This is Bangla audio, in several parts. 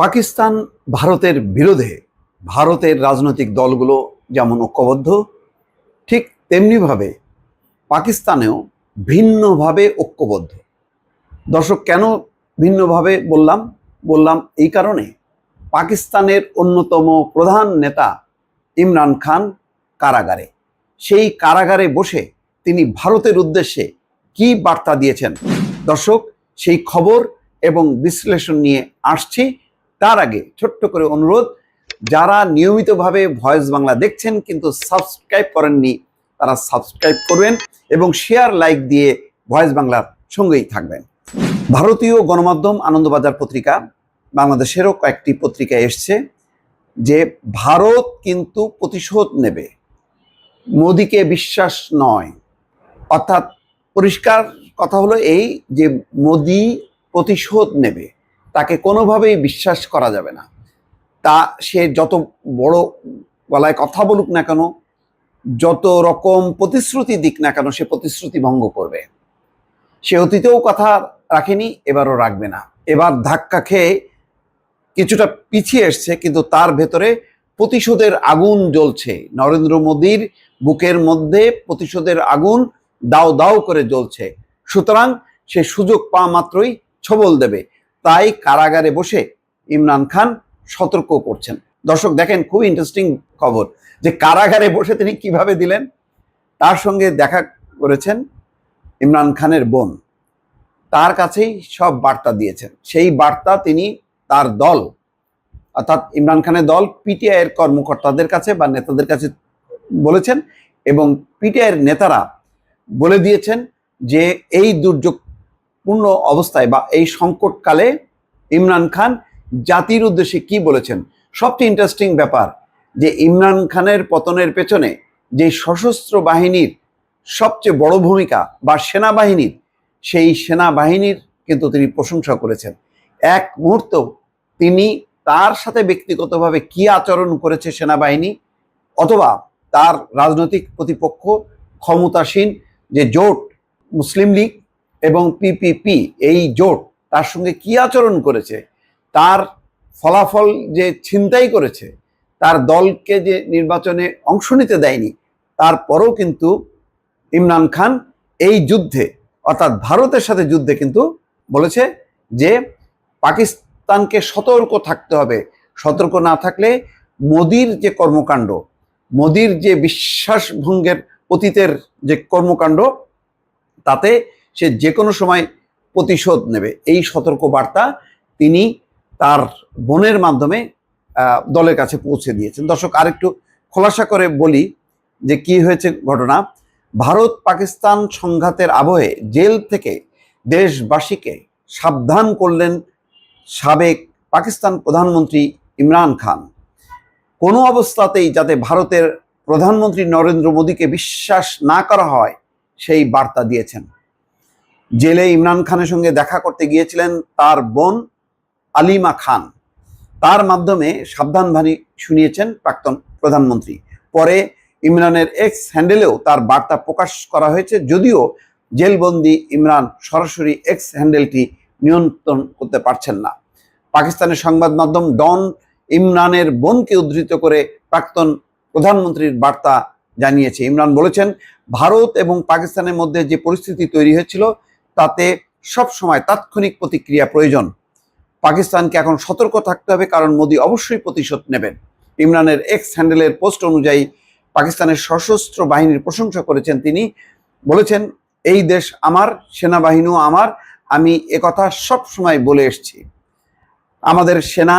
পাকিস্তান ভারতের বিরোধে ভারতের রাজনৈতিক দলগুলো যেমন ঐক্যবদ্ধ, ঠিক তেমনিভাবে পাকিস্তানেও ভিন্নভাবে ঐক্যবদ্ধ। দর্শক, কেন ভিন্নভাবে বললাম? বললাম এই কারণে পাকিস্তানের অন্যতম প্রধান নেতা ইমরান খান কারাগারে। সেই কারাগারে বসে তিনি ভারতের উদ্দেশ্যে কি বার্তা দিয়েছেন? দর্শক, সেই খবর এবং বিশ্লেষণ নিয়ে আসছি। তার আগে ছোট্ট করে অনুরোধ, যারা নিয়মিতভাবে ভয়েস বাংলা দেখছেন কিন্তু সাবস্ক্রাইব করেননি, তারা সাবস্ক্রাইব করবেন এবং শেয়ার লাইক দিয়ে ভয়েস বাংলার সঙ্গেই থাকবেন। ভারতীয় গণমাধ্যম আনন্দবাজার পত্রিকা বাংলাদেশেরও কয়েকটি পত্রিকা এসছে যে ভারত কিন্তু প্রতিশোধ নেবে, মোদিকে বিশ্বাস নয়। অর্থাৎ পরিষ্কার কথা হলো এই যে মোদি প্রতিশোধ নেবে। তাকে কোনোভাবেই বিশ্বাস করা যাবে না। তা সে যত বড় গলায় কথা বলুক না কেন, যত রকম প্রতিশ্রুতি দিক না কেন, সে প্রতিশ্রুতি ভঙ্গ করবে। সে অতীতেও কথা রাখেনি, এবারও রাখবে না। এবার ধাক্কা খেয়ে কিছুটা পিছিয়ে এসছে, কিন্তু তার ভেতরে প্রতিশোধের আগুন জ্বলছে। নরেন্দ্র মোদীর বুকের মধ্যে প্রতিশোধের আগুন দাও দাও করে জ্বলছে। সুতরাং সে সুযোগ পাওয়া মাত্রই ছবল দেবে। তাই কারাগারে বসে ইমরান খান সতর্ক করছেন। দর্শক, দেখেন খুব ইন্টারেস্টিং খবর যে কারাগারে বসে তিনি কীভাবে দিলেন। তার সঙ্গে দেখা করেছেন ইমরান খানের বোন। তার কাছেই সব বার্তা দিয়েছেন। সেই বার্তা তিনি তার দল, অর্থাৎ ইমরান খানের দল পিটিআই এর কর্মকর্তাদের কাছে বা নেতাদের কাছে বলেছেন এবং পিটিআই এর নেতারা বলে দিয়েছেন যে এই দুর্যোগপূর্ণ অবস্থায় বা এই সংকটকালে ইমরান খান জাতির উদ্দেশ্যে কি বলেছেন? সবচেয়ে ইন্টারেস্টিং ব্যাপার যে ইমরান খানের পতনের পেছনে যে সশস্ত্র বাহিনীর সবচেয়ে বড় ভূমিকা বা সেনাবাহিনীর, সেই সেনাবাহিনীর কিন্তু তিনি প্রশংসা করেছেন। এক মুহূর্ত তিনি তার সাথে ব্যক্তিগতভাবে কি আচরণ করেছে সেনাবাহিনী অথবা তার রাজনৈতিক প্রতিপক্ষ ক্ষমতাসীন যে জোট মুসলিম লীগ এবং পিপিপি এই জোট, তার সঙ্গে কি আচরণ করেছে? তার ফলাফল যে ছিনতাই করেছে, তার দলকে যে নির্বাচনে অংশ নিতে দেয়নি, তারপরেও কিন্তু ইমরান খান এই যুদ্ধে, অর্থাৎ ভারতের সাথে যুদ্ধে কিন্তু বলেছে যে পাকিস্তানকে সতর্ক থাকতে হবে। সতর্ক না থাকলে মোদির যে কর্মকাণ্ড, মোদির যে বিশ্বাস ভঙ্গের অতীতের যে কর্মকাণ্ড, তাতে সে যে কোনো সময় প্রতিশোধ নেবে। এই সতর্ক বার্তা তিনি তার বোনের মাধ্যমে দলের কাছে পৌঁছে দিয়েছেন। দর্শক, আরেকটু খোলাসা করে বলি যে কি হয়েছে ঘটনা। ভারত পাকিস্তান সংঘাতের আবহে জেল থেকে দেশবাসীকে সাবধান করলেন সাবেক পাকিস্তান প্রধানমন্ত্রী ইমরান খান। কোনো অবস্থাতেই যাতে ভারতের প্রধানমন্ত্রী নরেন্দ্র মোদীকে বিশ্বাস না করা হয়, সেই বার্তা দিয়েছেন। জেলে ইমরান খানের সঙ্গে দেখা করতে গিয়েছিলেন তার বোন আলিমা খান। তার মাধ্যমে সাবধানবাণী শুনিয়েছেন প্রাক্তন প্রধানমন্ত্রী। পরে ইমরানের এক্স হ্যান্ডেলেও তার বার্তা প্রকাশ করা হয়েছে, যদিও জেলবন্দি ইমরান সরাসরি এক্স হ্যান্ডেলটি নিয়ন্ত্রণ করতে পারছেন না। পাকিস্তানের সংবাদ মাধ্যম ডন ইমরানের বোনকে উদ্ধৃত করে প্রাক্তন প্রধানমন্ত্রীর বার্তা জানিয়েছে। ইমরান বলেছেন, ভারত এবং পাকিস্তানের মধ্যে যে পরিস্থিতি তৈরি হয়েছিল তাতে সব সময় তাৎক্ষণিক প্রতিক্রিয়া প্রয়োজন। পাকিস্তানকে এখন সতর্ক থাকতে হবে, কারণ মোদী অবশ্যই প্রতিশোধ নেবেন। ইমরানের এক্স হ্যান্ডেলের পোস্ট অনুযায়ী পাকিস্তানের সশস্ত্র বাহিনীর প্রশংসা করেছেন তিনি। বলেছেন, এই দেশ আমার, সেনাবাহিনীও আমার, আমি একথা সব সময় বলে এসেছি। আমাদের সেনা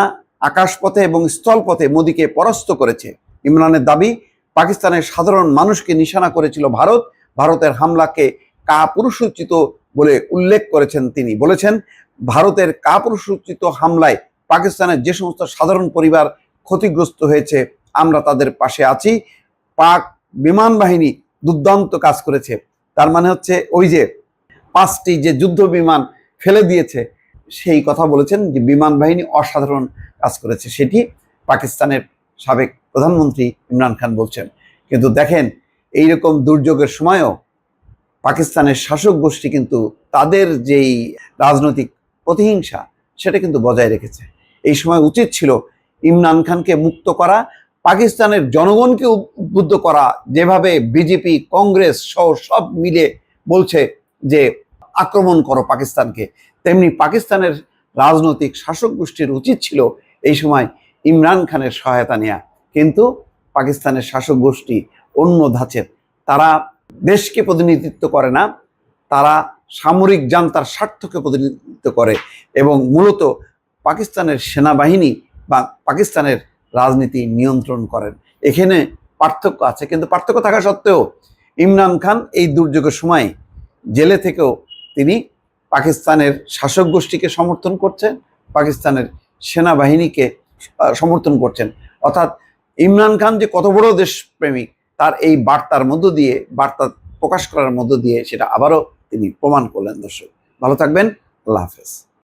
আকাশপথে এবং স্থলপথে মোদীকে পরাস্ত করেছে। ইমরানের দাবি, পাকিস্তানের সাধারণ মানুষকে নিশানা করেছিল ভারত। ভারতের হামলাকে কাপুরুষোচিত বলে উল্লেখ করেছেন তিনি। বলেছেন, ভারতের কাপুরুষোচিত হামলায় পাকিস্তানের যে সমস্ত সাধারণ পরিবার ক্ষতিগ্রস্ত হয়েছে, আমরা তাদের পাশে আছি। পাক বিমান বাহিনী দুর্দান্ত কাজ করেছে। তার মানে হচ্ছে ওই যে পাঁচটি যে যুদ্ধ বিমান ফেলে দিয়েছে, সেই কথা বলেছেন যে বিমান বাহিনী অসাধারণ কাজ করেছে। সেটি পাকিস্তানের সাবেক প্রধানমন্ত্রী ইমরান খান বলছেন। কিন্তু দেখেন, এইরকম দুর্যোগের সময়ও পাকিস্তানের শাসক গোষ্ঠী কিন্তু তাদের যেই রাজনৈতিক প্রতিহিংসা, সেটা কিন্তু বজায় রেখেছে। এই সময় উচিত ছিল ইমরান খানকে মুক্ত করা, পাকিস্তানের জনগণকে উদ্বুদ্ধ করা, যেভাবে বিজেপি, কংগ্রেস সহ সব মিলে বলছে যে, আক্রমণ করো পাকিস্তানকে। তেমনি পাকিস্তানের রাজনৈতিক শাসক গোষ্ঠীর উচিত ছিল এই সময় ইমরান খানের সহায়তা নেওয়া কিন্তু পাকিস্তানের শাসক গোষ্ঠী অন্য ধাঁচের। তারা দেশকে প্রতিনিধিত্ব করে না, তারা সামরিক জান্তার স্বার্থকে প্রতিনিধিত্ব করে এবং মূলত পাকিস্তানের সেনাবাহিনী বা পাকিস্তানের রাজনীতি নিয়ন্ত্রণ করেন। এখানে পার্থক্য আছে, কিন্তু পার্থক্য থাকা সত্ত্বেও ইমরান খান এই দুর্যোগের সময় জেলে থেকেও তিনি পাকিস্তানের শাসক গোষ্ঠীকে সমর্থন করছেন, পাকিস্তানের সেনাবাহিনীকে সমর্থন করছেন। অর্থাৎ ইমরান খান যে কত বড় দেশপ্রেমিক তার এই বার্তার মধ্য দিয়ে, বার্তা প্রকাশ করার মধ্য দিয়ে সেটা আবারও তিনি প্রমাণ করলেন, দর্শক। ভালো থাকবেন, আল্লাহ হাফেজ।